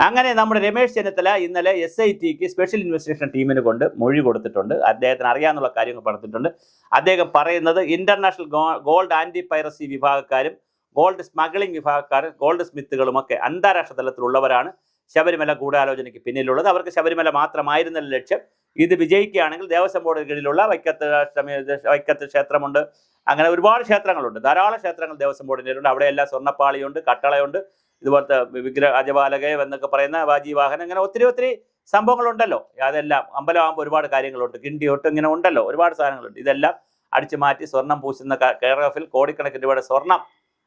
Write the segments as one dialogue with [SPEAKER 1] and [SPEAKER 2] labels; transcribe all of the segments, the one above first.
[SPEAKER 1] അങ്ങനെ നമ്മുടെ രമേശ് ചെന്നിത്തല ഇന്നലെ എസ് ഐ ടിക്ക് സ്പെഷ്യൽ ഇൻവെസ്റ്റിഗേഷൻ ടീമിന് കൊണ്ട് മൊഴി കൊടുത്തിട്ടുണ്ട്. അദ്ദേഹത്തിന് അറിയാവുന്ന കാര്യങ്ങൾ പറഞ്ഞിട്ടുണ്ട്. അദ്ദേഹം പറയുന്നത് ഇന്റർനാഷണൽ ഗോൾഡ് ആന്റി പൈറസി വിഭാഗക്കാരും ഗോൾഡ് സ്മഗ്ലിംഗ് വിഭാഗക്കാരും ഗോൾഡ് സ്മിത്തുകളുമൊക്കെ അന്താരാഷ്ട്ര തലത്തിലുള്ളവരാണ്. ശബരിമല ഗൂഢാലോചനയ്ക്ക് പിന്നിലുള്ളത്. അവർക്ക് ശബരിമല മാത്രമായിരുന്നല്ല ലക്ഷ്യം. ഇത് വിജയിക്കുകയാണെങ്കിൽ ദേവസ്വം ബോർഡിന് കീഴിലുള്ള വൈക്കത്ത് വൈക്കത്ത് ക്ഷേത്രമുണ്ട്. അങ്ങനെ ഒരുപാട് ക്ഷേത്രങ്ങളുണ്ട്. ധാരാളം ക്ഷേത്രങ്ങൾ ദേവസ്വം ബോർഡിന്റെ അവിടെ എല്ലാം സ്വർണപ്പാളിയുണ്ട് കട്ടളയുണ്ട് ഇതുപോലത്തെ വിഗ്രഹ അജപാലകയം എന്നൊക്കെ പറയുന്ന വാജീവാഹനം അങ്ങനെ ഒത്തിരി ഒത്തിരി സംഭവങ്ങളുണ്ടല്ലോ. അതെല്ലാം അമ്പലമാകുമ്പോൾ ഒരുപാട് കാര്യങ്ങളുണ്ട്. കിണ്ടി തൊട്ട് ഇങ്ങനെ ഉണ്ടല്ലോ. ഒരുപാട് സാധനങ്ങളുണ്ട്. ഇതെല്ലാം അടിച്ചു മാറ്റി സ്വർണം പൂശുന്ന കേരളത്തിൽ കോടിക്കണക്കിന് രൂപയുടെ സ്വർണം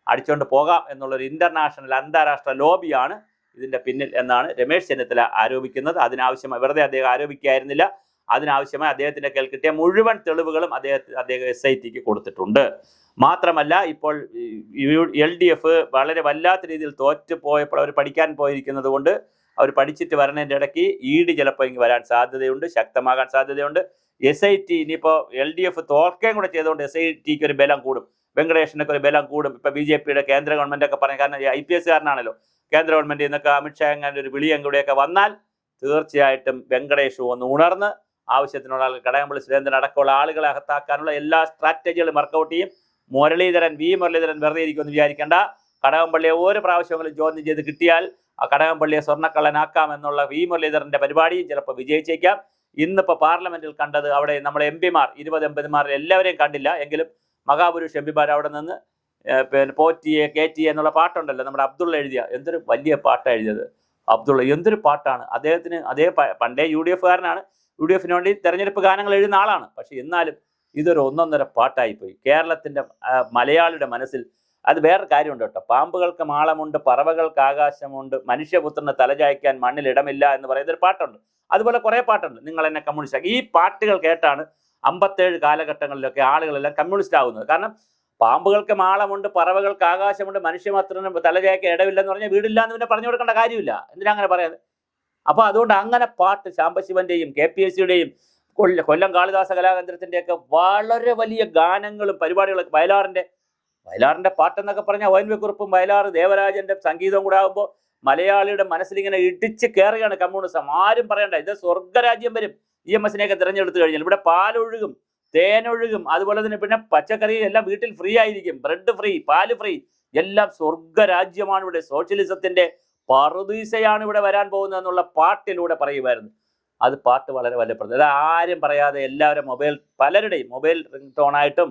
[SPEAKER 1] അടിച്ചുകൊണ്ട് പോകാം എന്നുള്ളൊരു ഇന്റർനാഷണൽ അന്താരാഷ്ട്ര ലോബിയാണ് ഇതിന്റെ പിന്നിൽ എന്നാണ് രമേശ് ചെന്നിത്തല ആരോപിക്കുന്നത്. അതിനാവശ്യമായി വെറുതെ അദ്ദേഹം ആരോപിക്കായിരുന്നില്ല. അതിനാവശ്യമായി അദ്ദേഹത്തിന്റെ കയ്യിൽ കിട്ടിയ മുഴുവൻ തെളിവുകളും അദ്ദേഹത്തിന് അദ്ദേഹം എസ് ഐ ടിക്ക് കൊടുത്തിട്ടുണ്ട്. മാത്രമല്ല ഇപ്പോൾ എൽ ഡി എഫ് വളരെ വല്ലാത്ത രീതിയിൽ തോറ്റ് പോയപ്പോൾ അവർ പഠിക്കാൻ പോയിരിക്കുന്നത് കൊണ്ട് അവർ പഠിച്ചിട്ട് വരണതിന്റെ ഇടയ്ക്ക് ഇ ഡി ചിലപ്പോൾ ഇങ്ങനെ വരാൻ സാധ്യതയുണ്ട് ശക്തമാകാൻ സാധ്യതയുണ്ട്. എസ് ഐ ടി ഇനിയിപ്പോൾ എൽ ഡി എഫ് തോൽക്കുകയും കൂടെ ചെയ്തുകൊണ്ട് എസ് ഐ ടിക്ക് ഒരു ബലം കൂടും. വെങ്കടേഷിനൊക്കെ ഒരു ബലം കൂടും. ഇപ്പോൾ ബി ജെ പിയുടെ കേന്ദ്ര ഗവൺമെന്റ് ഒക്കെ പറയും കാരണം ഐ പി എസ് കാരനാണല്ലോ. കേന്ദ്ര ഗവൺമെന്റ് നിന്നൊക്കെ അമിത്ഷാ അങ്ങനെ ഒരു വിളിയും കൂടെയൊക്കെ വന്നാൽ തീർച്ചയായിട്ടും വെങ്കടേഷ് ഒന്ന് ഉണർന്ന് ആവശ്യത്തിനുള്ള ആളുകൾ കടകംപള്ളി സുരേന്ദ്രൻ അടക്കമുള്ള ആളുകളെ അകത്താക്കാനുള്ള എല്ലാ സ്ട്രാറ്റജികളും വർക്കൗട്ട് ചെയ്യും. മുരളീധരൻ വി. മുരളീധരൻ വെറുതെ ഇരിക്കുമെന്ന് വിചാരിക്കേണ്ട. കടകംപള്ളിയെ ഓരോ പ്രാവശ്യങ്ങളും ചോദ്യം ചെയ്ത് കിട്ടിയാൽ ആ കടകംപള്ളിയെ സ്വർണക്കള്ളനാക്കാം എന്നുള്ള വി. മുരളീധരന്റെ പരിപാടിയും ചിലപ്പോൾ വിജയിച്ചേക്കാം. ഇന്നിപ്പോൾ പാർലമെന്റിൽ കണ്ടത് അവിടെ നമ്മുടെ എം പിമാർ ഇരുപത് എം പിമാർ എല്ലാവരെയും കണ്ടില്ല. എങ്കിലും മഹാപുരുഷ് എം പിമാർ അവിടെ നിന്ന് പിന്നെ പോറ്റിയെ കേറ്റിയെ എന്നുള്ള പാട്ടുണ്ടല്ലോ നമ്മുടെ അബ്ദുള്ള എഴുതിയ. എന്തൊരു വലിയ പാട്ടാണ് എഴുതിയത്. അബ്ദുള്ള എന്തൊരു പാട്ടാണ്. അദ്ദേഹത്തിന് അതേ പണ്ടേ യു ഡി എഫുകാരനാണ്. യു ഡി എഫിന് വേണ്ടി തെരഞ്ഞെടുപ്പ് ഗാനങ്ങൾ എഴുതുന്ന ആളാണ്. പക്ഷെ എന്നാലും ഇതൊരു ഒന്നൊന്നര പാട്ടായിപ്പോയി. കേരളത്തിന്റെ മലയാളിയുടെ മനസ്സിൽ അത് വേറെ കാര്യമുണ്ട് കേട്ടോ. പാമ്പുകൾക്ക് മാളമുണ്ട് പറവകൾക്ക് ആകാശമുണ്ട് മനുഷ്യപുത്രന് തലചായ്ക്കാൻ മണ്ണിൽ ഇടമില്ല എന്ന് പറയുന്ന ഒരു പാട്ടുണ്ട്. അതുപോലെ കുറേ പാട്ടുണ്ട്. നിങ്ങൾ എന്നെ കമ്മ്യൂണിസ്റ്റ് ആക്കി. ഈ പാട്ടുകൾ കേട്ടാണ് അമ്പത്തേഴ് കാലഘട്ടങ്ങളിലൊക്കെ ആളുകളെല്ലാം കമ്മ്യൂണിസ്റ്റ് ആകുന്നത് കാരണം പാമ്പുകൾക്ക് മാളമുണ്ട് പറവകൾക്ക് ആകാശമുണ്ട് മനുഷ്യ മാത്രം തലചേക്ക് ഇടമില്ലെന്ന് പറഞ്ഞാൽ വീടില്ല എന്ന് പിന്നെ പറഞ്ഞു കൊടുക്കേണ്ട കാര്യമില്ല. എന്തിനാ അങ്ങനെ പറയാതെ അപ്പോൾ അതുകൊണ്ട് അങ്ങനെ പാട്ട് ശാംബശിവന്റെയും കെ പി എസ് സിയുടെയും കൊല്ല കാളിദാസ കലാകേന്ദ്രത്തിന്റെയൊക്കെ വളരെ വലിയ ഗാനങ്ങളും പരിപാടികളൊക്കെ. വയലാറിന്റെ വയലാറിന്റെ പാട്ടെന്നൊക്കെ പറഞ്ഞാൽ ഒ എൻ വി ദേവരാജന്റെ സംഗീതവും കൂടെ ആകുമ്പോൾ മലയാളിയുടെ മനസ്സിലിങ്ങനെ ഇടിച്ച് കയറുകയാണ് കമ്മ്യൂണിസം. ആരും പറയണ്ട ഇത് സ്വർഗരാജ്യം വരും. ഇ എം എസിനെയൊക്കെ തിരഞ്ഞെടുത്ത് കഴിഞ്ഞാൽ ഇവിടെ പാലൊഴുകും. തേനൊഴുകും. അതുപോലെ തന്നെ പിന്നെ പച്ചക്കറി എല്ലാം വീട്ടിൽ ഫ്രീ ആയിരിക്കും. ബ്രെഡ് ഫ്രീ പാൽ ഫ്രീ എല്ലാം സ്വർഗരാജ്യമാണ് ഇവിടെ. സോഷ്യലിസത്തിന്റെ പറുദീസയാണ് ഇവിടെ വരാൻ പോകുന്നത് എന്നുള്ള പാട്ടിലൂടെ പറയുമായിരുന്നു. അത് പാട്ട് വളരെ വലിയ പ്രധാനം അത് ആരും പറയാതെ എല്ലാവരും മൊബൈൽ പലരുടെയും മൊബൈൽ ടോണായിട്ടും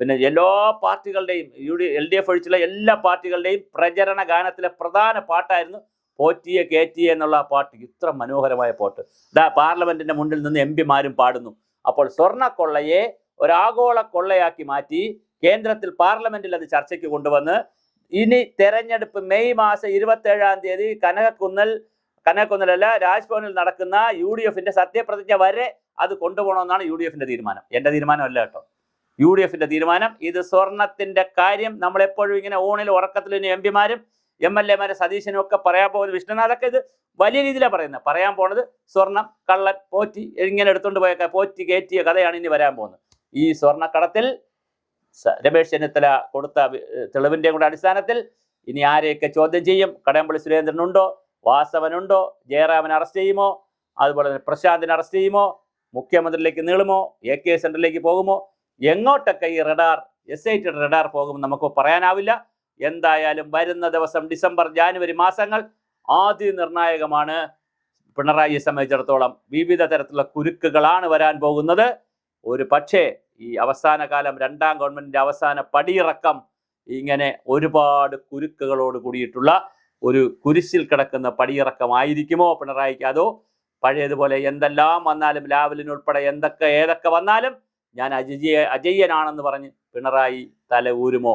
[SPEAKER 1] പിന്നെ എല്ലാ പാർട്ടികളുടെയും U D L D F ഒഴിച്ചുള്ള എല്ലാ പാർട്ടികളുടെയും പ്രചരണ ഗാനത്തിലെ പ്രധാന പാട്ടായിരുന്നു പോറ്റിയെ കേറ്റിയെ എന്നുള്ള പാട്ട്. ഇത്ര മനോഹരമായ പാട്ട്. ഇതാ പാർലമെന്റിന്റെ മുന്നിൽ നിന്ന് എം പിമാരും പാടുന്നു. അപ്പോൾ സ്വർണക്കൊള്ളയെ ഒരാഗോള കൊള്ളയാക്കി മാറ്റി കേന്ദ്രത്തിൽ പാർലമെന്റിൽ അത് ചർച്ചയ്ക്ക് കൊണ്ടുവന്ന് ഇനി തെരഞ്ഞെടുപ്പ് മെയ് മാസം ഇരുപത്തേഴാം തീയതി കനകക്കുന്നൽ കനകക്കുന്നലല്ല രാജ്ഭവനിൽ നടക്കുന്ന യു ഡി എഫിന്റെ സത്യപ്രതിജ്ഞ വരെ അത് കൊണ്ടുപോകണമെന്നാണ് യു ഡി എഫിന്റെ തീരുമാനം. എന്റെ തീരുമാനമല്ല കേട്ടോ. യു ഡി എഫിന്റെ തീരുമാനം. ഇത് സ്വർണത്തിന്റെ കാര്യം നമ്മളെപ്പോഴും ഇങ്ങനെ ഊണിൽ ഉറക്കത്തിൽ ഇനി എം പിമാരും എം എൽ എമാരെ സതീശനും ഒക്കെ പറയാൻ പോകുന്നത് വിഷ്ണുനാഥൊക്കെ ഇത് വലിയ രീതിയിലാണ് പറയുന്നത്. പറയാൻ പോണത് സ്വർണം കള്ളൻ പോറ്റി ഇങ്ങനെ എടുത്തുകൊണ്ട് പോയ പോറ്റി കയറ്റിയ കഥയാണ് ഇനി വരാൻ പോകുന്നത്. ഈ സ്വർണക്കടത്തിൽ രമേശ് ചെന്നിത്തല കൊടുത്ത തെളിവിന്റെയും കൂടെ അടിസ്ഥാനത്തിൽ ഇനി ആരെയൊക്കെ ചോദ്യം ചെയ്യും? കടകംപള്ളി സുരേന്ദ്രനുണ്ടോ വാസവനുണ്ടോ ജയറാമനെ അറസ്റ്റ് ചെയ്യുമോ? അതുപോലെ തന്നെ പ്രശാന്തിനെ അറസ്റ്റ് ചെയ്യുമോ? മുഖ്യമന്ത്രിയിലേക്ക് നീളുമോ? എ കെ സെന്ററിലേക്ക് പോകുമോ? എങ്ങോട്ടൊക്കെ ഈ റഡാർ എസ് ഐ ടിയുടെ റഡാർ പോകുമെന്ന് നമുക്ക് പറയാനാവില്ല. എന്തായാലും വരുന്ന ദിവസം ഡിസംബർ ജാനുവരി മാസങ്ങൾ ആദ്യ നിർണായകമാണ്. പിണറായിയെ സംബന്ധിച്ചിടത്തോളം വിവിധ തരത്തിലുള്ള കുരുക്കുകളാണ് വരാൻ പോകുന്നത്. ഒരു പക്ഷേ ഈ അവസാന കാലം രണ്ടാം ഗവൺമെന്റിന്റെ അവസാന പടിയിറക്കം ഇങ്ങനെ ഒരുപാട് കുരുക്കുകളോട് കൂടിയിട്ടുള്ള ഒരു കുരിശിൽ കിടക്കുന്ന പടിയിറക്കമായിരിക്കുമോ പിണറായിക്ക്? അതോ പഴയതുപോലെ എന്തെല്ലാം വന്നാലും ലാവലിനുൾപ്പെടെ എന്തൊക്കെ ഏതൊക്കെ വന്നാലും ഞാൻ അജയ്യ അജയ്യനാണെന്ന് പറഞ്ഞ് പിണറായി തല ഊരുമോ